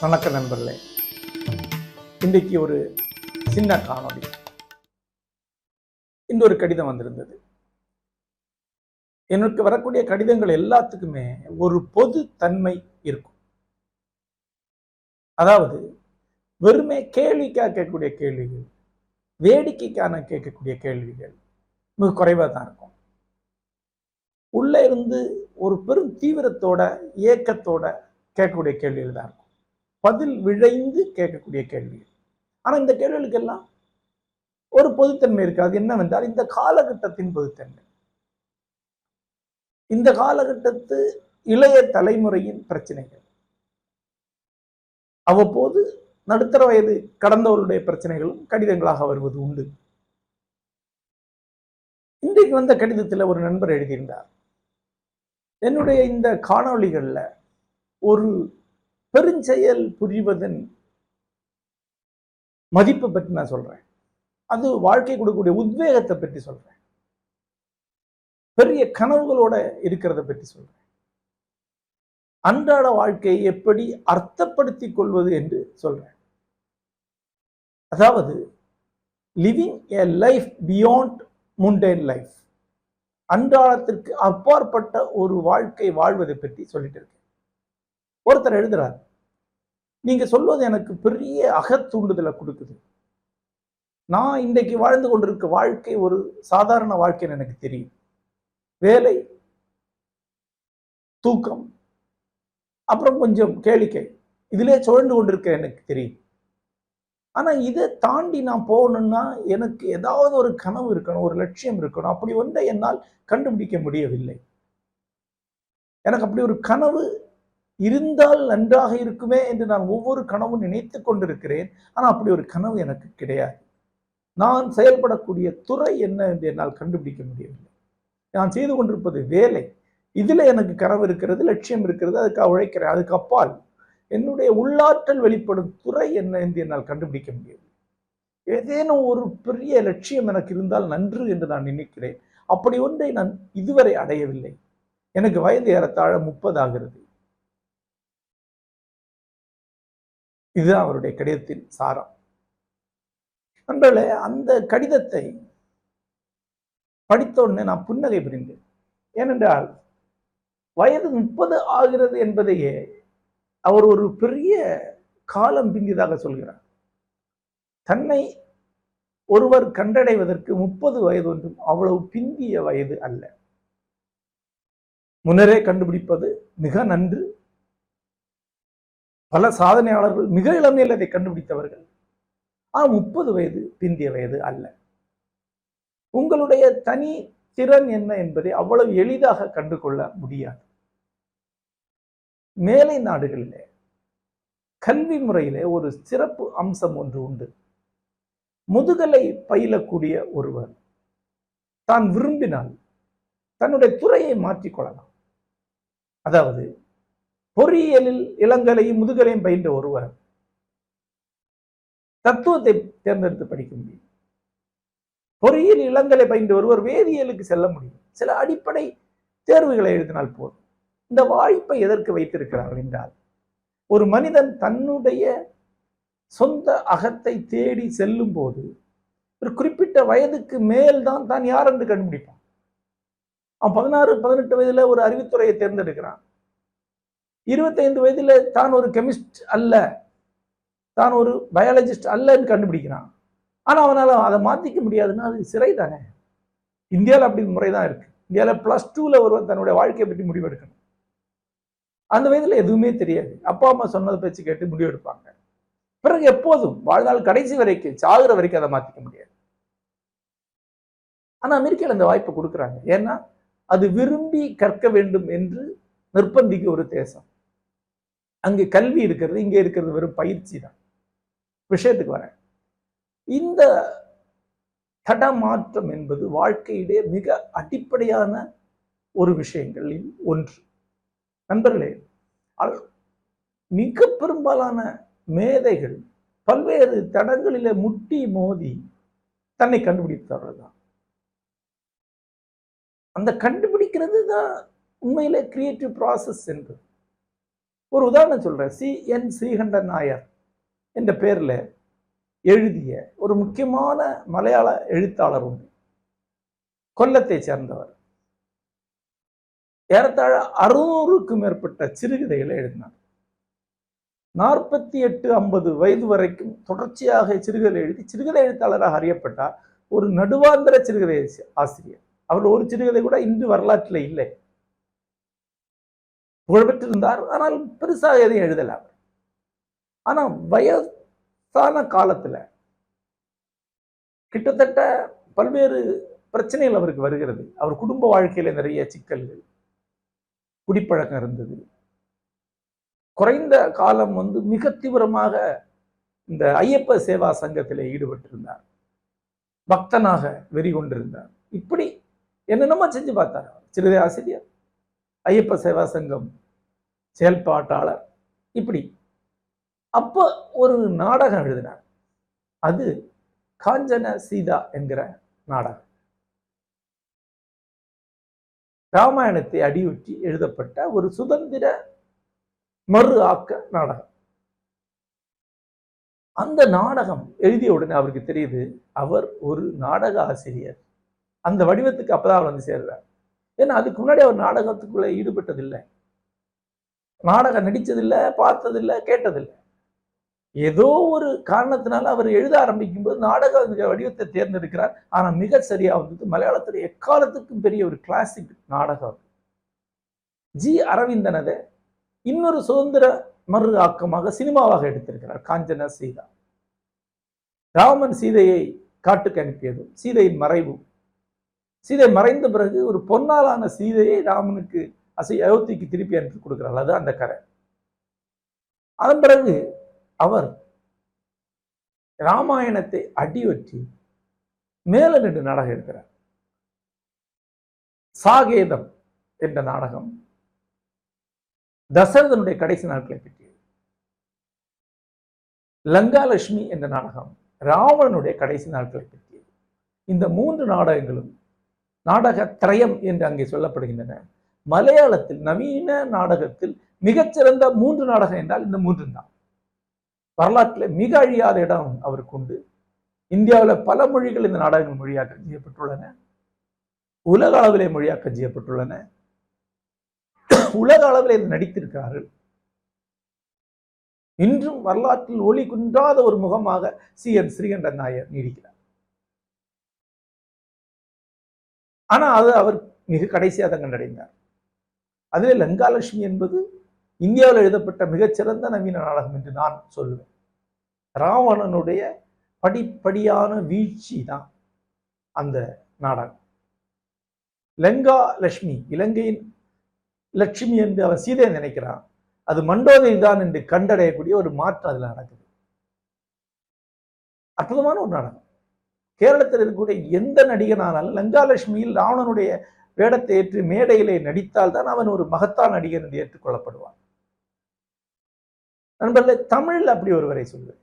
வணக்கம் நண்பர்களே. இன்றைக்கு ஒரு சின்ன காணொளி. இந்த ஒரு கடிதம் வந்திருந்தது. எனக்கு வரக்கூடிய கடிதங்கள் எல்லாத்துக்குமே ஒரு பொது தன்மை இருக்கும். அதாவது வெறுமே கேள்விக்காக கேட்கக்கூடிய கேள்விகள் வேடிக்கைக்கான கேட்கக்கூடிய கேள்விகள் மிக குறைவாக தான் இருக்கும். உள்ளே இருந்து ஒரு பெரும் தீவிரத்தோட ஏக்கத்தோட கேட்கக்கூடிய கேள்விகள் தான் இருக்கும். பதில் விழைந்து கேட்கக்கூடிய கேள்விகள். ஆனா இந்த கேள்விகளுக்கெல்லாம் ஒரு பொதுத்தன்மை இருக்காது. என்னவென்றால் இந்த காலகட்டத்தின் பொதுத்தன்மை. இந்த காலகட்டத்து இளைய தலைமுறையின் பிரச்சனைகள். அவ்வப்போது நடுத்தர வயது கடந்தவருடைய பிரச்சனைகளும் கடிதங்களாக வருவது உண்டு. இன்றைக்கு வந்த கடிதத்தில் ஒரு நண்பர் எழுதியிருந்தார். என்னுடைய இந்த காணொளிகள்ல ஒரு பெருஞ்செயல் புரிவதன் மதிப்பை பற்றி நான் சொல்றேன். அது வாழ்க்கை கொடுக்கக்கூடிய உத்வேகத்தை பற்றி சொல்றேன். பெரிய கனவுகளோட இருக்கிறத பற்றி சொல்றேன். அன்றாட வாழ்க்கையை எப்படி அர்த்தப்படுத்தி கொள்வது என்று சொல்றேன். அதாவது living a life beyond mundane life அன்றாடத்திற்கு அப்பாற்பட்ட ஒரு வாழ்க்கை வாழ்வதை பற்றி சொல்லிட்டு இருக்கேன். ஒருத்தர் எழுதுறார் நீங்க சொல்வது எனக்கு பெரிய அகத்தூண்டுதலை கொடுக்குது. நான் இன்றைக்கு வாழ்ந்து கொண்டிருக்க வாழ்க்கை ஒரு சாதாரண வாழ்க்கைன்னு எனக்கு தெரியும். வேலை தூக்கம் அப்புறம் கொஞ்சம் கேளிக்கை. இதிலே சுழண்டு கொண்டிருக்க எனக்கு தெரியும். ஆனால் இதை தாண்டி நான் போகணும்னா எனக்கு ஏதாவது ஒரு கனவு இருக்கணும் ஒரு லட்சியம் இருக்கணும். அப்படி ஒன்றை என்னால் கண்டுபிடிக்க முடியவில்லை. எனக்கு அப்படி ஒரு கனவு இருந்தால் நன்றாக இருக்குமே என்று நான் ஒவ்வொரு கனவும் நினைத்து கொண்டிருக்கிறேன். ஆனால் அப்படி ஒரு கனவு எனக்கு கிடையாது. நான் செயல்படக்கூடிய துறை என்ன என்று என்னால் கண்டுபிடிக்க முடியவில்லை. நான் செய்து கொண்டிருப்பது வேலை. இதில் எனக்கு கனவு இருக்கிறது லட்சியம் இருக்கிறது அதுக்காக உழைக்கிறேன் அதுக்கு அப்பால் என்னுடைய உள்ளாற்றல் வெளிப்படும் துறை என்ன என்று என்னால் கண்டுபிடிக்க முடியாது ஏதேனும் ஒரு பெரிய லட்சியம் எனக்கு இருந்தால் நன்று என்று நான் நினைக்கிறேன். அப்படி ஒன்றை நான் இதுவரை அடையவில்லை. எனக்கு வயது ஏறத்தாழ முப்பது ஆகிறது. இதுதான் அவருடைய கடிதத்தின் சாரம். நண்பர்களே அந்த கடிதத்தை படித்த உடனே நான் புன்னகை புரிந்தேன். ஏனென்றால் வயது முப்பது ஆகிறது என்பதையே அவர் ஒரு பெரிய காலம் பிந்தியதாக சொல்கிறார். தன்னை ஒருவர் கண்டடைவதற்கு முப்பது வயது ஒன்றும் அவ்வளவு பிந்திய வயது அல்ல. முன்னரே கண்டுபிடிப்பது மிக நன்று. பல சாதனையாளர்கள் மிக இளமையில் அதை கண்டுபிடித்தவர்கள். ஆனால் முப்பது வயது பிந்திய வயது அல்ல. உங்களுடைய தனி திறன் என்ன என்பதை அவ்வளவு எளிதாக கண்டுகொள்ள முடியாது. மேலை நாடுகளிலே கல்வி முறையிலே ஒரு சிறப்பு அம்சம் ஒன்று உண்டு. முதுகலை பயிலக்கூடிய ஒருவர் தான் விரும்பினால் தன்னுடைய துறையை மாற்றிக்கொள்ளலாம் அதாவது பொறியியலில் இளங்கலையும் முதுகலையும் பயின்ற ஒருவர் தத்துவத்தை தேர்ந்தெடுத்து படிக்க முடியும். பொறியியல் இளங்கலை பயின்ற ஒருவர் வேதியியலுக்கு செல்ல முடியும். சில அடிப்படை தேர்வுகளை எழுதினால் போதும். இந்த வாய்ப்பை எதற்கு வைத்திருக்கிறார்கள் என்றால் ஒரு மனிதன் தன்னுடைய சொந்த அகத்தை தேடி செல்லும் போது ஒரு குறிப்பிட்ட வயதுக்கு மேல் தான் யார் என்று கண்டுபிடிப்பான். அவன் பதினாறு பதினெட்டு வயதுல ஒரு அறிவுத்துறையை தேர்ந்தெடுக்கிறான். இருபத்தைந்து வயதுல தான் ஒரு கெமிஸ்ட் அல்ல தான் ஒரு பயாலஜிஸ்ட் அல்லன்னு கண்டுபிடிக்கிறான். ஆனா அவனால அதை மாத்திக்க முடியாதுன்னா அது சிறை தானே இந்தியாவில் அப்படி முறை தான் இருக்கு. இந்தியாவில் பிளஸ் டூவில் ஒருவன் தன்னுடைய வாழ்க்கையை பற்றி முடிவெடுக்கணும். அந்த வயதுல எதுவுமே தெரியாது. அப்பா அம்மா சொன்னதை பேச்சு கேட்டு முடிவெடுப்பாங்க. பிறகு எப்போதும் வாழ்நாள் கடைசி வரைக்கும் சாகுற வரைக்கும் அதை மாற்றிக்க முடியாது. ஆனா அமெரிக்காவில் அந்த வாய்ப்பை கொடுக்குறாங்க. ஏன்னா அது விரும்பி கற்க வேண்டும் என்று நிர்பந்திக்க ஒரு தேசம். அங்கே கல்வி இருக்கிறது இங்கே இருக்கிறது வெறும் பயிற்சி தான். விஷயத்துக்கு வரேன். இந்த தடமாற்றம் என்பது வாழ்க்கையிலே மிக அடிப்படையான ஒரு விஷயங்களில் ஒன்று. நண்பர்களே மிக பெரும்பாலான மேதைகள் பல்வேறு தடங்களில முட்டி மோதி தன்னை கண்டுபிடித்தவர்கள் தான் அந்த கண்டுபிடிக்கிறது தான் உண்மையில கிரியேட்டிவ் ப்ராசஸ் என்று ஒரு உதாரணம் சொல்றேன். சி என் ஸ்ரீகண்டன் நாயர் என்ற பேர்ல எழுதிய ஒரு முக்கியமான மலையாள எழுத்தாளர் உண்டு கொல்லத்தை சேர்ந்தவர். ஏறத்தாழ அறுநூறுக்கும் மேற்பட்ட சிறுகதைகளை எழுதினார். நாற்பத்தி எட்டு ஐம்பது வயது வரைக்கும் தொடர்ச்சியாக சிறுகதை எழுதி சிறுகதை எழுத்தாளராக அறியப்பட்டார். ஒரு நடுவாந்திர சிறுகதை ஆசிரியர். அவர் ஒரு சிறுகதை கூட இன்று வரலாற்றில் இல்லை. புகழ்பெற்றிருந்தார். ஆனால் பெருசாக எதையும் எழுதல அவர். ஆனா வயசான காலத்துல கிட்டத்தட்ட பல்வேறு பிரச்சனைகள் அவருக்கு வருகிறது. அவர் குடும்ப வாழ்க்கையில நிறைய சிக்கல்கள் குடிப்பழக்கம் இருந்தது. குறைந்த காலம் வந்து மிக தீவிரமாக இந்த ஐயப்ப சேவா சங்கத்தில் ஈடுபட்டிருந்தார். பக்தனாக வெறி கொண்டிருந்தார் இப்படி என்னென்னமோ செஞ்சு பார்த்தார் சிறுதை ஆசிரியர் ஐயப்ப சேவா சங்கம் செயல்பாட்டாளர். இப்படி. அப்போ ஒரு நாடகம் எழுதினார். அது காஞ்சன சீதா என்கிற நாடகம். ராமாயணத்தை அடியொற்றி எழுதப்பட்ட ஒரு சுதந்திர மறு ஆக்க நாடகம். அந்த நாடகம் எழுதிய உடனே அவருக்கு தெரியுது அவர் ஒரு நாடக ஆசிரியர். அந்த வடிவத்துக்கு அப்பதான் அவர் வந்து சேர்றார். ஏன்னா அதுக்கு முன்னாடி அவர் நாடகத்துக்குள்ள ஈடுபட்டதில்லை. நாடகம் நடித்ததில்லை பார்த்ததில்லை கேட்டதில்லை. ஏதோ ஒரு காரணத்தினால அவர் எழுத ஆரம்பிக்கும் போது நாடக வடிவத்தை தேர்ந்தெடுக்கிறார். ஆனால் மிக சரியா வந்தது மலையாளத்தில் எக்காலத்துக்கும் பெரிய ஒரு கிளாசிக் நாடகம் ஜி அரவிந்தனதை இன்னொரு சுதந்திர மறு ஆக்கமாக சினிமாவாக எடுத்திருக்கிறார். காஞ்சன சீதா. ராமன் சீதையை காட்டுக்கு அனுப்பியதும் சீதையின் மறைவும். சீதை மறைந்த பிறகு ஒரு பொன்னாலான சீதையை ராமனுக்கு அசை அயோத்திக்கு திருப்பி அனுப்பி கொடுக்கிறார். அது அந்த கரை. அதன் பிறகு அவர் ராமாயணத்தை அடிவற்றி மேல நின்று நாடகம் இருக்கிறார் சாகேதம் என்ற நாடகம் தசரதனுடைய கடைசி நாட்களை பற்றியது. லங்காலட்சுமி என்ற நாடகம் ராவணனுடைய கடைசி நாட்களை பற்றியது. இந்த மூன்று நாடகங்களும் நாடக திரயம் என்று அங்கே சொல்லப்படுகின்றன. மலையாளத்தில் நவீன நாடகத்தில் மிகச்சிறந்த மூன்று நாடகம் என்றால் இந்த மூன்று தான் வரலாற்றில் மிக அழியாத இடம் அவருக்கு உண்டு. இந்தியாவில் பல மொழிகள் இந்த நாடகங்கள் மொழியாக்கம் செய்யப்பட்டுள்ளன. உலக அளவிலே மொழியாக்கம் செய்யப்பட்டுள்ளன. உலக அளவில் இது நடித்திருக்கிறார்கள். இன்றும் வரலாற்றில் ஒளி குன்றாத ஒரு முகமாக சி. என். ஸ்ரீகண்டன் நாயர் நீடிக்கிறார். ஆனா அது அவர் மிக கடைசியாக தான் கண்டடைந்தார் அதுவே லங்காலட்சுமி என்பது இந்தியாவில் எழுதப்பட்ட மிகச்சிறந்த நவீன நாடகம் என்று நான் சொல்லுவேன் ராவணனுடைய படிப்படியான வீழ்ச்சி தான் அந்த நாடகம். லங்கா லட்சுமி இலங்கையின் லட்சுமி என்று அவன் சீதையை நினைக்கிறான். அது மண்டோதை தான் என்று கண்டடையக்கூடிய ஒரு மாற்றம் அதில் நடக்குது. அற்புதமான ஒரு நாடகம். கேரளத்தில் இருக்கக்கூடிய எந்த நடிகனானாலும் லங்காலட்சுமியில் ராவணனுடைய வேடத்தை ஏற்று மேடையிலே நடித்தால் தான் அவன் ஒரு மகத்தான் நடிகர் என்று ஏற்றுக்கொள்ளப்படுவான். நண்பர்களே தமிழில் அப்படி ஒருவரை சொல்லுவேன்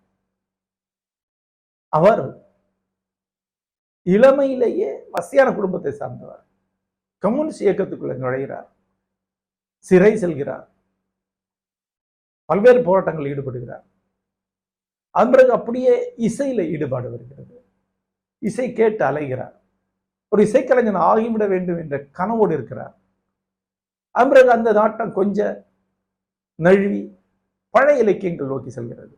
அவர் இளமையிலேயே வசியான குடும்பத்தை சார்ந்தவர். கம்யூனிஸ்ட் இயக்கத்துக்குள்ள நுழைகிறார். சிறை செல்கிறார். பல்வேறு போராட்டங்களில் ஈடுபடுகிறார். அதன் பிறகு அப்படியே இசையில ஈடுபாடு வருகிறது. இசை கேட்டு அலைகிறார். ஒரு இசைக்கலைஞன் ஆகிவிட வேண்டும் என்ற கனவோடு இருக்கிறார். அதன் பிறகு அந்த நாட்டம் கொஞ்சம் நழுவி பழைய இலக்கியங்கள் நோக்கி செல்கிறது.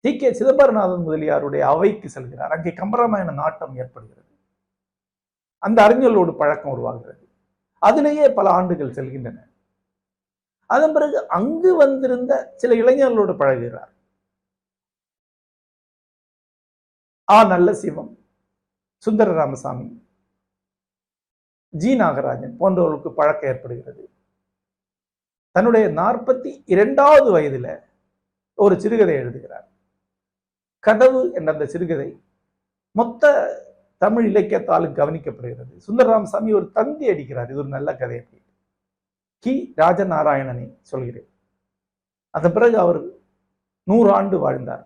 டி. கே. சிதம்பரநாதன் முதலியாருடைய அவைக்கு செல்கிறார். அங்கே கம்பராமாயண நாட்டம் ஏற்படுகிறது. அந்த அறிஞர்களோடு பழக்கம் உருவாகிறது. அதிலேயே பல ஆண்டுகள் செல்கின்றன. அதன் பிறகு அங்கு வந்திருந்த சில இளைஞர்களோடு பழகுகிறார். ஆ. நல்ல சிவம் சுந்தர ராமசாமி ஜி. நாகராஜன் போன்றவர்களுக்கு பழக்கம் ஏற்படுகிறது. தன்னுடைய நாற்பத்தி இரண்டாவது வயதுல ஒரு சிறுகதை எழுதுகிறார். கதவு என்ற அந்த சிறுகதை மொத்த தமிழ் இலக்கியத்தாலும் கவனிக்கப்படுகிறது. சுந்தரராமசாமி ஒரு தந்தி அடிக்கிறார். இது ஒரு நல்ல கதை. அப்படி கி. ராஜநாராயணனை சொல்கிறேன். அதன் பிறகு அவர் நூறு ஆண்டு வாழ்ந்தார்.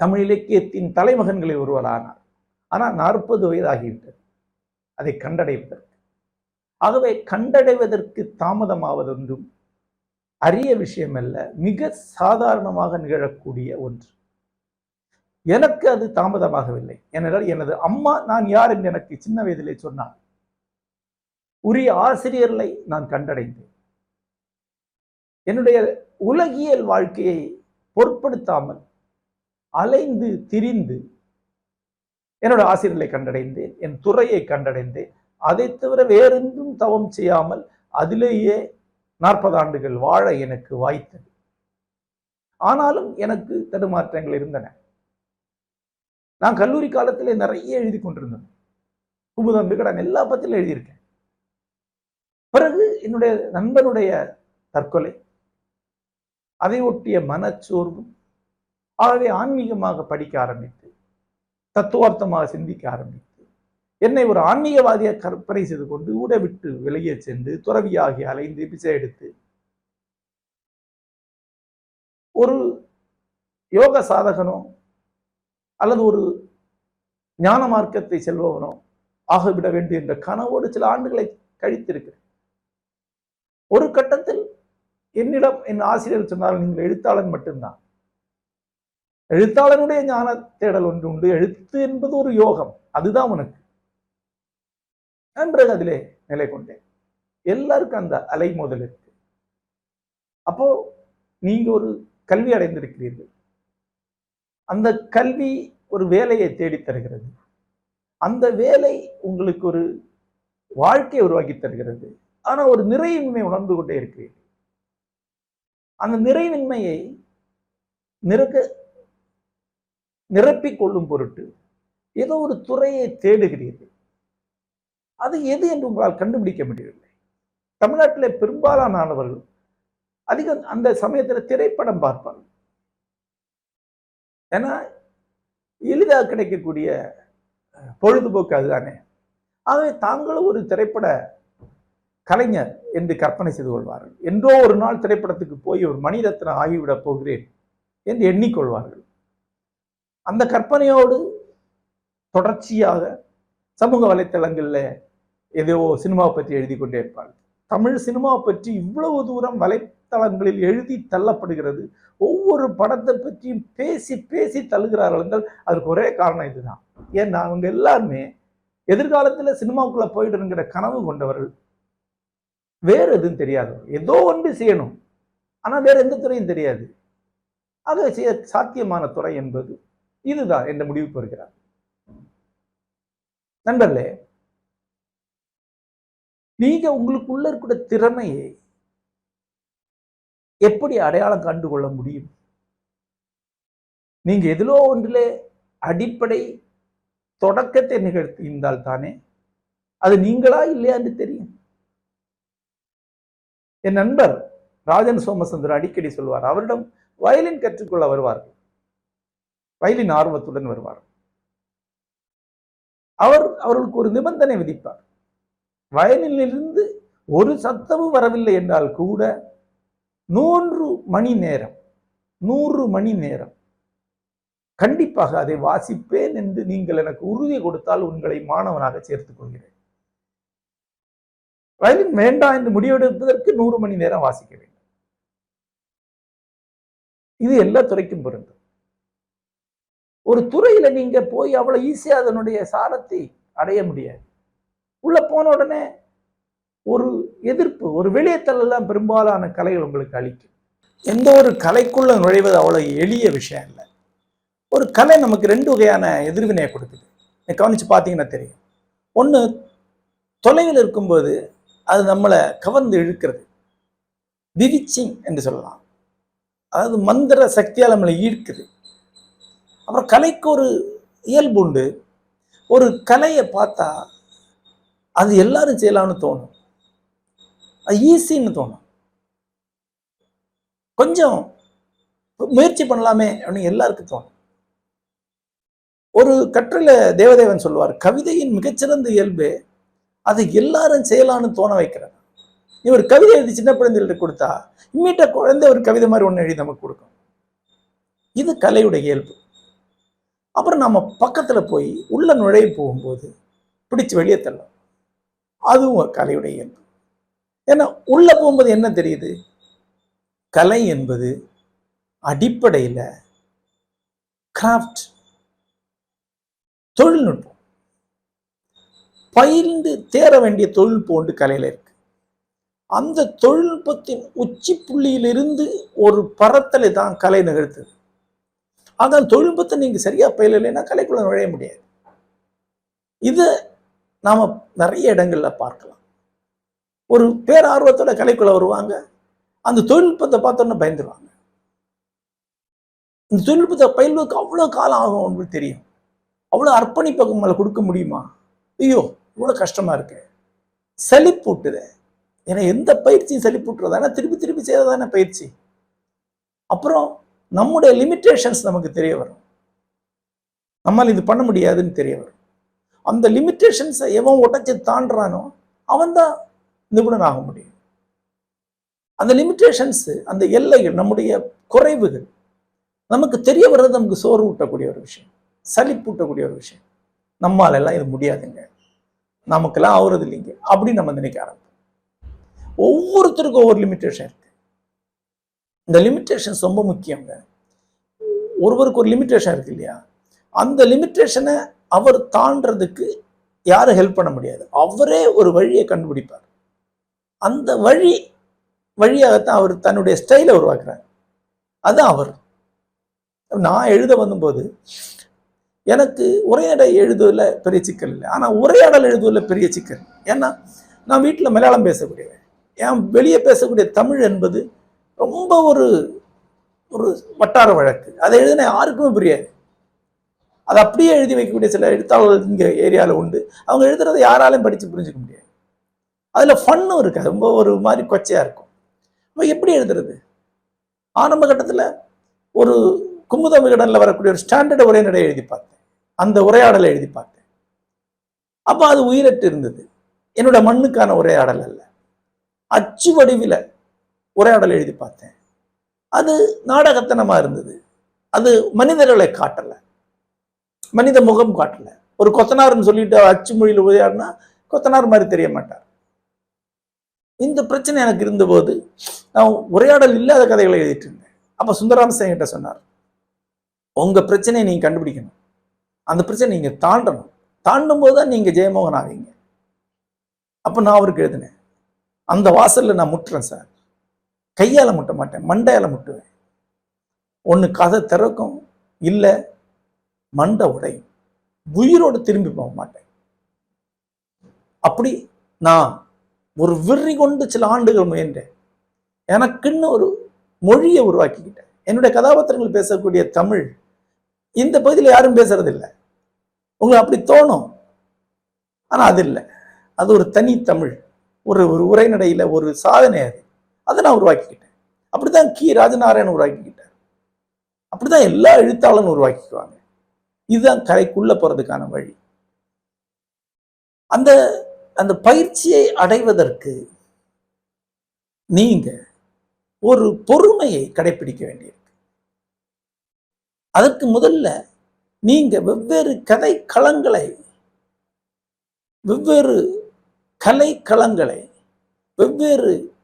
தமிழ் இலக்கியத்தின் தலைமகன்களில் ஒருவர் ஆனார். ஆனால் நாற்பது வயதாகிவிட்டது. அதை கண்டடைவதற்கு. ஆகவே கண்டடைவதற்கு தாமதமாவதொன்றும் அரிய விஷயம் அல்ல மிக சாதாரணமாக நிகழக்கூடிய ஒன்று. எனக்கு அது தாமதமாகவில்லை. ஏனென்றால் எனது அம்மா நான் யார் என்று எனக்கு சின்ன வயதிலே சொன்னார் உரிய ஆசிரியர்களை நான் கண்டடைந்தேன். என்னுடைய உலகியல் வாழ்க்கையை பொருட்படுத்தாமல் அலைந்து திரிந்து என்னோட ஆசிரியர்களை கண்டடைந்தேன் என் துறையை கண்டடைந்தேன். அதை தவிர வேறென்றும் தவம் செய்யாமல் அதிலேயே நாற்பது ஆண்டுகள் வாழ எனக்கு வாய்த்தது. ஆனாலும் எனக்கு தடுமாற்றங்கள் இருந்தன. நான் கல்லூரி காலத்திலே நிறைய எழுதி கொண்டிருந்தேன். குமுதம் விகடன் எல்லா பத்திலும் எழுதியிருக்கேன். பிறகு என்னுடைய நண்பனுடைய தற்கொலை அதை ஒட்டிய மனச்சோர்வும் ஆகவே ஆன்மீகமாக படிக்க ஆரம்பித்து தத்துவார்த்தமாக சிந்திக்க ஆரம்பித்து என்னை ஒரு ஆன்மீகவாதியை கற்பனை செய்து கொண்டு ஊட விட்டு வெளியே சென்று துறவியாகி அலைந்து பிச்சை எடுத்து ஒரு யோக சாதகனோ அல்லது ஒரு ஞான மார்க்கத்தை செல்பவனோ ஆகிவிட வேண்டும் என்ற கனவோடு சில ஆண்டுகளை கழித்திருக்கிறேன் ஒரு கட்டத்தில் என்னிடம் என் ஆசிரியர் சொன்னால் நீங்கள் எழுத்தாளன் மட்டும்தான். எழுத்தாளனுடைய ஞான தேடல் ஒன்று உண்டு. எழுத்து என்பது ஒரு யோகம் அதுதான் உனக்கு. நான் பிறகு அதிலே நிலை கொண்டேன். எல்லாருக்கும் அந்த அலை மோதல் இருக்கு. அப்போ நீங்க ஒரு கல்வி அடைந்திருக்கிறீர்கள். அந்த கல்வி ஒரு வேலையை தேடி தருகிறது. அந்த வேலை உங்களுக்கு ஒரு வாழ்க்கையை உருவாக்கி தருகிறது. ஆனா ஒரு நிறைவின்மை உணர்ந்து கொண்டே இருக்கிறீர்கள். அந்த நிறைவின்மையை நிரக்க நிரப்பிக் கொள்ளும் பொருட்டு ஏதோ ஒரு துறையை தேடுகிறீர்கள். அது எது என்று உங்களால் கண்டுபிடிக்க முடியவில்லை. தமிழ்நாட்டில் பெரும்பாலானவர்கள் அதிகம் அந்த சமயத்தில் திரைப்படம் பார்ப்பார்கள். ஏன்னா எளிதாக கிடைக்கக்கூடிய பொழுதுபோக்கு அதுதானே. ஆகவே தாங்களும் ஒரு திரைப்பட கலைஞர் என்று கற்பனை செய்து கொள்வார்கள். என்றோ ஒரு நாள் திரைப்படத்துக்கு போய் ஒரு மணிரத்னம் ஆகிவிடப் போகிறேன் என்று எண்ணிக்கொள்வார்கள். அந்த கற்பனையோடு தொடர்ச்சியாக சமூக வலைத்தளங்களில் ஏதோ சினிமாவை பற்றி எழுதி கொண்டே இருப்பார்கள். தமிழ் சினிமாவை பற்றி இவ்வளவு தூரம் வலை வலைத்தளங்களில் எழுதி தள்ளப்படுகிறது. ஒவ்வொரு படத்தை பற்றியும் பேசி பேசி தள்ளுகிறார்கள் என்றால் அதுக்கு ஒரே காரணம் இதுதான். ஏன்னா அவங்க எல்லாருமே எதிர்காலத்தில் சினிமாவுக்குள்ளே போயிடுங்கிற கனவு கொண்டவர்கள். வேறு எதுவும் தெரியாது. ஏதோ ஒன்று செய்யணும். ஆனால் வேறு எந்த துறையும் தெரியாது. அது செய்ய சாத்தியமான துறை என்பது இதுதான் என்ற முடிவுக்கு வருகிறார் நண்பர்களே நீங்க உங்களுக்குள்ள இருக்கிற திறமையை எப்படி அடையாளம் கண்டு கொள்ள முடியும்? நீங்க எதிலோ ஒன்றிலே அடிப்படை தொடக்கத்தை நிகழ்த்தியிருந்தால் தானே அது நீங்களா இல்லையா என்று தெரியும். என் நண்பர் ராஜன் சோமசுந்தர் அடிக்கடி சொல்வார் அவரிடம் வயலின் கற்றுக்கொள்ள வருவார்கள். வயலின் ஆர்வத்துடன் வருவார். அவர் அவர்களுக்கு ஒரு நிபந்தனை விதிப்பார். வயலிலிருந்து ஒரு சத்தமும் வரவில்லை என்றால் கூட நூறு மணி நேரம் நூறு மணி நேரம். கண்டிப்பாக அதை வாசிப்பேன் என்று நீங்கள் எனக்கு உறுதி கொடுத்தால் உங்களை மாணவனாக சேர்த்துக் கொள்கிறேன். வயலின் வேண்டாம் என்று முடிவெடுப்பதற்கு நூறு மணி நேரம் வாசிக்க வேண்டும். இது எல்லா துறைக்கும் பொருந்தும். ஒரு துறையில நீங்க போய் அவ்வளவு ஈஸியா அதனுடைய சாரத்தை அடைய முடியாது. உள்ள போன உடனே ஒரு எதிர்ப்பு ஒரு வெளியத்தல்லாம் பெரும்பாலான கலைகள் உங்களுக்கு அளிக்கும். எந்த ஒரு கலைக்குள்ளே நுழைவது அவ்வளோ எளிய விஷயம் இல்லை. ஒரு கலை நமக்கு ரெண்டு வகையான எதிர்வினையை கொடுக்குது. நீ கவனிச்சு பார்த்தீங்கன்னா தெரியும். ஒன்று தொலைவில் இருக்கும்போது அது நம்மளை கவர்ந்து இழுக்கிறது. விவிச்சிங் என்று சொல்லலாம். அதாவது மந்திர சக்தியால் நம்மளை ஈர்க்குது. அப்புறம் கலைக்கு ஒரு இயல்பு உண்டு. ஒரு கலையை பார்த்தா அது எல்லாரும் செய்யலாம்னு தோணும். அது ஈஸின்னு தோணும். கொஞ்சம் முயற்சி பண்ணலாமே அப்படின்னு எல்லாருக்கும் தோணும். ஒரு கற்றல தேவதேவன் சொல்லுவார் கவிதையின் மிகச்சிறந்த இயல்பு அதை எல்லாரும் செய்யலாம்னு தோண வைக்கிறார் இவர் கவிதை எழுதி சின்ன குழந்தைகளுக்கு கொடுத்தா இம்மீட்ட குழந்தை ஒரு கவிதை மாதிரி ஒன்று எழுதி நமக்கு கொடுக்கும். இது கலையுடைய இயல்பு. அப்புறம் நம்ம பக்கத்துல போய் உள்ள நுழைய போகும்போது பிடிச்சு வெளியே தள்ளும். அதுவும் ஒரு கலையுடைய இயல்பு. ஏன்னா உள்ளே போகும்போது என்ன தெரியுது? கலை என்பது அடிப்படையில கிராஃப்ட் தொழில்நுட்பம். பயிர்ந்து தேர வேண்டிய தொழில்நுட்பம் ஒன்று கலையில இருக்கு. அந்த தொழில்நுட்பத்தின் உச்சி புள்ளியிலிருந்து ஒரு பரத்தலை தான் கலை நிகழ்த்துது. ஆனால் தொழில்நுட்பத்தை நீங்கள் சரியா பயிலலைன்னா கலைக்குள்ள நுழைய முடியாது. இதை நாம நிறைய இடங்கள்ல பார்க்கலாம். ஒரு பேரார்வத்தோட கலைக்குள்ள வருவாங்க. அந்த தொழில்நுட்பத்தை பார்த்தோன்னே பயந்துருவாங்க. இந்த தொழில்நுட்பத்தை பயில்வதற்கு அவ்வளோ காலம் ஆகும் உங்களுக்கு தெரியும். அவ்வளோ அர்ப்பணிப்பகம் உங்களை கொடுக்க முடியுமா? ஐயோ இவ்வளோ கஷ்டமா இருக்கு. செழிப்பூட்டுது ஏன்னா எந்த பயிற்சியும் செழிப்பூட்டுறது ஆனால் திருப்பி திருப்பி செய்யறதான பயிற்சி? அப்புறம் நம்முடைய லிமிட்டேஷன்ஸ் நமக்கு தெரிய வரும். நம்மால் இது பண்ண முடியாதுன்னு தெரிய வரும். அந்த லிமிட்டேஷன்ஸை எவன் உடைச்சி தாண்டுறானோ அவன் தான் நிபுணன் ஆக முடியும் அந்த லிமிட்டேஷன்ஸ் அந்த எல்லைகள் நம்முடைய குறைவுகள் நமக்கு தெரிய வர்றது நமக்கு சோறு ஊட்டக்கூடிய ஒரு விஷயம் சளிப்பூட்டக்கூடிய ஒரு விஷயம். நம்மால எல்லாம் இது முடியாதுங்க. நமக்கெல்லாம் ஆகுறது இல்லைங்க. அப்படின்னு நம்ம நினைக்க ஆரம்பிப்போம். ஒவ்வொருத்தருக்கும் ஒவ்வொரு லிமிட்டேஷன் இருக்கு. இந்த லிமிட்டேஷன்ஸ் ரொம்ப முக்கியங்க. ஒருவருக்கு ஒரு லிமிட்டேஷன் இருக்கு இல்லையா? அந்த லிமிட்டேஷனை அவர் தாண்டதுக்கு யாரும் ஹெல்ப் பண்ண முடியாது. அவரே ஒரு வழியை கண்டுபிடிப்பார். அந்த வழி வழியாகத்தான் அவர் தன்னுடைய ஸ்டைலை உருவாக்குறார். அதுதான் அவர். நான் எழுத வந்தபோது எனக்கு உரையாடல் எழுதுவதில் பெரிய சிக்கல் இல்லை. ஆனால் உரையாடல் எழுதுவதில் பெரிய சிக்கல். ஏன்னா நான் வீட்டில் மலையாளம் பேசக்கூடியவன். ஏன் வெளியே பேசக்கூடிய தமிழ் என்பது ரொம்ப ஒரு ஒரு வட்டார வழக்கு. அதை எழுதின யாருக்குமே புரியாது. அதை அப்படியே எழுதி வைக்கக்கூடிய சில எழுத்தாளர்கள் இங்கே ஏரியாவில் உண்டு. அவங்க எழுதுறதை யாராலையும் படித்து புரிஞ்சுக்க முடியாது. அதில் ஃபன்னும் இருக்காது. ரொம்ப ஒரு மாதிரி கொச்சையாக இருக்கும். இப்போ எப்படி எழுதுறது? ஆரம்ப கட்டத்தில் ஒரு குமுதமிகடனில் வரக்கூடிய ஒரு ஸ்டாண்டர்ட் உரைநடை எழுதி பார்த்தேன். அந்த உரையாடலை எழுதி பார்த்தேன். அப்போ அது உயிரற்று இருந்தது. என்னோட மண்ணுக்கான உரையாடல் அல்ல. அச்சு வடிவில் உரையாடல் எழுதி பார்த்தேன். அது நாடகத்தனமாக இருந்தது. அது மனிதர்களை காட்டலை. மனித முகம் காட்டலை. ஒரு கொத்தனார்னு சொல்லிட்டு அச்சு மொழியில் உரையாடினா கொத்தனார் மாதிரி தெரிய மாட்டார். இந்த பிரச்சனை எனக்கு இருந்தபோது நான் உரையாடல் இல்லாத கதைகளை எழுதிட்டு இருந்தேன் அப்போ சுந்தராமசன் கிட்ட சொன்னார் உங்கள் பிரச்சனையை நீங்கள் கண்டுபிடிக்கணும். அந்த பிரச்சனை நீங்கள் தாண்டணும். தாண்டும் போது தான் நீங்கள் ஜெயமோகன் ஆவீங்க. அப்போ நான் அவருக்கு எழுதினேன் அந்த வாசலில் நான் முட்டுறேன் சார். கையால் முட்ட மாட்டேன் மண்டையால முட்டுவேன். ஒன்று கதை திறக்கும் இல்லை மண்டை உடையும். உயிரோடு திரும்பி போக மாட்டேன். அப்படி நான் ஒரு விரி கொண்டு சில ஆண்டுகள் முயன்றேன். எனக்குன்னு ஒரு மொழியை உருவாக்கிக்கிட்டேன். என்னுடைய கதாபாத்திரங்கள் பேசக்கூடிய தமிழ் இந்த பகுதியில் யாரும் பேசுறதில்லை. உங்களுக்கு அப்படி தோணும். ஆனால் அது இல்லை. அது ஒரு தனி தமிழ். ஒரு ஒரு உரைநடையில ஒரு சாதனை அது. அதை நான் உருவாக்கிக்கிட்டேன். அப்படிதான் கி. ராஜநாராயணன் உருவாக்கிக்கிட்டார். அப்படிதான் எல்லா எழுத்தாளரும் உருவாக்கிக்குவாங்க. இதுதான் கரைக்குள்ளே போறதுக்கான வழி. அந்த அந்த பயிற்சியை அடைவதற்கு நீங்க ஒரு பொறுமையை கடைபிடிக்க வேண்டியிருக்கு. அதற்கு முதல்ல நீங்க வெவ்வேறு கதை களங்களை வெவ்வேறு கலை களங்களை வெவ்வேறு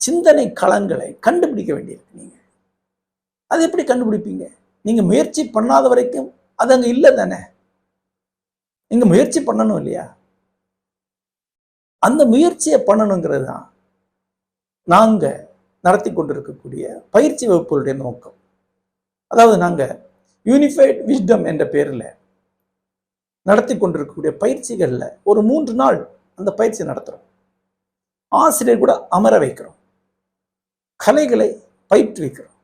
சிந்தனை களங்களை கண்டுபிடிக்க வேண்டியிருக்கு நீங்க. அது எப்படி கண்டுபிடிப்பீங்க? நீங்க முயற்சி பண்ணாத வரைக்கும் அது அங்க இல்லை தானே? நீங்க முயற்சி பண்ணணும் இல்லையா? அந்த முயற்சியை பண்ணணுங்கிறது தான் நாங்கள் நடத்தி கொண்டிருக்கக்கூடிய பயிற்சி வகுப்புகளுடைய நோக்கம். அதாவது நாங்கள் யூனிஃபைட் விஸ்டம் என்ற பேரில் நடத்தி கொண்டிருக்கக்கூடிய பயிற்சிகளில் ஒரு மூன்று நாள் அந்த பயிற்சி நடத்துகிறோம் ஆசிரியர் கூட அமர வைக்கிறோம். கலைகளை பயிற்றுவிக்கிறோம்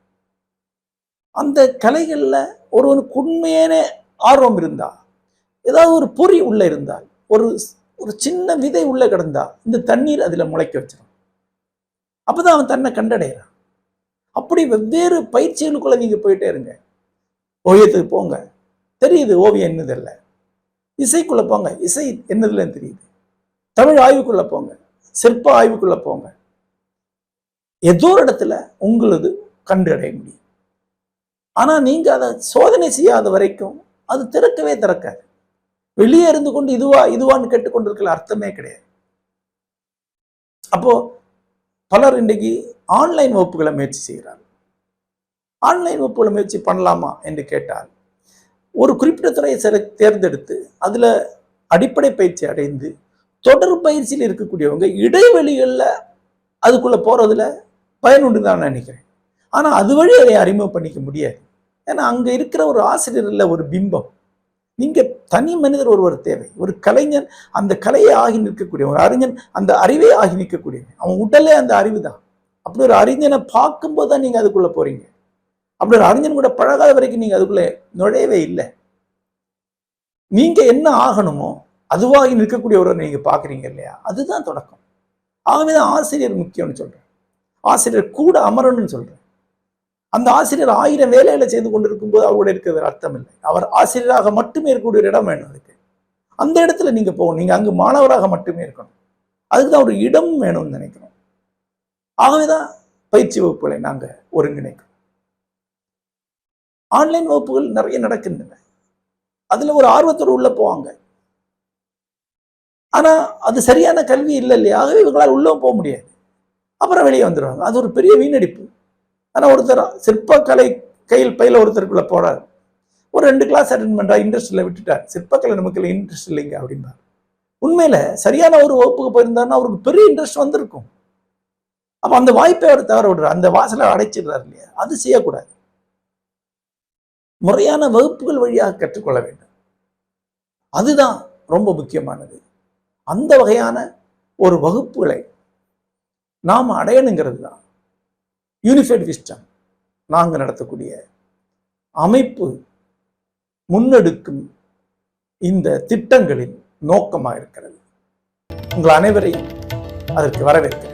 அந்த கலைகளில் ஒருவனுக்கு உண்மையான ஆர்வம் இருந்தால் ஏதாவது ஒரு பொறி உள்ளே இருந்தால் ஒரு ஒரு சின்ன விதை உள்ளே கிடந்தா இந்த தண்ணீர் அதில் முளைக்க வச்சிடும் அப்பதான் அவன் தன்னை கண்டடைகிறான். அப்படி வெவ்வேறு பயிற்சிகளுக்குள்ள நீங்கள் போயிட்டே இருங்க. ஓவியத்துக்கு போங்க. தெரியுது ஓவியம் என்னதில்ல இசைக்குள்ளே போங்க. இசை என்னதுலன்னு தெரியுது. தமிழ் ஆய்வுக்குள்ளே போங்க. சிற்ப ஆய்வுக்குள்ளே போங்க. ஏதோ ஒரு இடத்துல உங்களது கண்டு அடைய முடியும். ஆனால் நீங்கள் அதை சோதனை செய்யாத வரைக்கும் அது திறக்கவே திறக்காது. வெளியே இருந்து கொண்டு இதுவா இதுவான்னு கேட்டுக்கொண்டிருக்கல அர்த்தமே கிடையாது. அப்போ பலர் இன்றைக்கு ஆன்லைன் வகுப்புகளை முயற்சி செய்கிறார். ஆன்லைன் வகுப்புகளை முயற்சி பண்ணலாமா என்று கேட்டால் ஒரு குறிப்பிட்ட துறையை சில தேர்ந்தெடுத்து அதுல அடிப்படை பயிற்சி அடைந்து தொடர் பயிற்சியில் இருக்கக்கூடியவங்க இடைவெளிகளில் அதுக்குள்ள போறதுல பயனுண்டு தான் நினைக்கிறேன். ஆனா அது வழி அதை அறிமுகம் பண்ணிக்க முடியாது. ஏன்னா அங்க இருக்கிற ஒரு ஆசிரியரில் ஒரு பிம்பம். நீங்க தனி மனிதர் ஒருவர் தேவை. ஒரு கலைஞன் அந்த கலையை ஆகி நிற்கக்கூடிய ஒரு அறிஞன் அந்த அறிவை ஆகி நிற்கக்கூடியவன் அவன் உடலே அந்த அறிவு தான். அப்படி ஒரு அறிஞனை பார்க்கும்போது தான் நீங்க அதுக்குள்ள போறீங்க. அப்படி ஒரு அறிஞன் கூட பழகாத வரைக்கும் நீங்க அதுக்குள்ள நுழையவே இல்லை. நீங்க என்ன ஆகணுமோ அதுவாகி நிற்கக்கூடிய ஒருவர் நீங்க பாக்குறீங்க இல்லையா? அதுதான் தொடக்கம். ஆகவேதான் ஆசிரியர் முக்கியம்னு சொல்றேன். ஆசிரியர் கூட அமரணும்னு சொல்றேன். அந்த ஆசிரியர் ஆயிரம் வேலைகளை செய்து கொண்டிருக்கும் போது அவரோட இருக்கிறது அர்த்தம் இல்லை அவர் ஆசிரியராக மட்டுமே இருக்கக்கூடிய ஒரு இடம் வேணும் அதுக்கு. அந்த இடத்துல நீங்க போகணும். நீங்க அங்கு மாணவராக மட்டுமே இருக்கணும். அதுக்கு தான் ஒரு இடம் வேணும்னு நினைக்கிறோம். ஆகவேதான் பயிற்சி வகுப்புகளை நாங்க ஒருங்கிணைக்கிறோம். ஆன்லைன் வகுப்புகள் நிறைய நடக்கின்றன. அதுல ஒரு ஆர்வத்தோடு உள்ள போவாங்க. ஆனா அது சரியான கல்வி இல்லை இல்லையா? ஆகவே இவங்களால் உள்ளவும் போக முடியாது. அப்புறம் வெளியே வந்துடுவாங்க அது ஒரு பெரிய வீணடிப்பு. ஆனால் ஒருத்தர் சிற்பக்கலை கையில் பையில் ஒருத்தருக்குள்ளே போனார் ஒரு ரெண்டு கிளாஸ் அட்டன் பண்ணுறா இன்ட்ரெஸ்ட்ல விட்டுட்டார். சிற்பக்கலை நமக்கு இன்ட்ரெஸ்ட் இல்லைங்க அப்படின்பார் உண்மையில சரியான ஒரு வகுப்புக்கு போயிருந்தாருன்னா அவருக்கு பெரிய இன்ட்ரெஸ்ட் வந்திருக்கும். அப்போ அந்த வாய்ப்பை அவர் தவற விடுறார். அந்த வாசலை அடைச்சிடுறாரு இல்லையா? அது செய்யக்கூடாது. முறையான வகுப்புகள் வழியாக கற்றுக்கொள்ள வேண்டும். அதுதான் ரொம்ப முக்கியமானது. அந்த வகையான ஒரு வகுப்புகளை நாம் அடையணுங்கிறது தான். யூனிஃபைட் விஸ்டம் நாங்கள் நடத்தக்கூடிய அமைப்பு முன்னெடுக்கும் இந்த திட்டங்களின் நோக்கமாக இருக்கிறது. உங்கள் அனைவரையும் அதற்கு வரவேற்கிறேன்.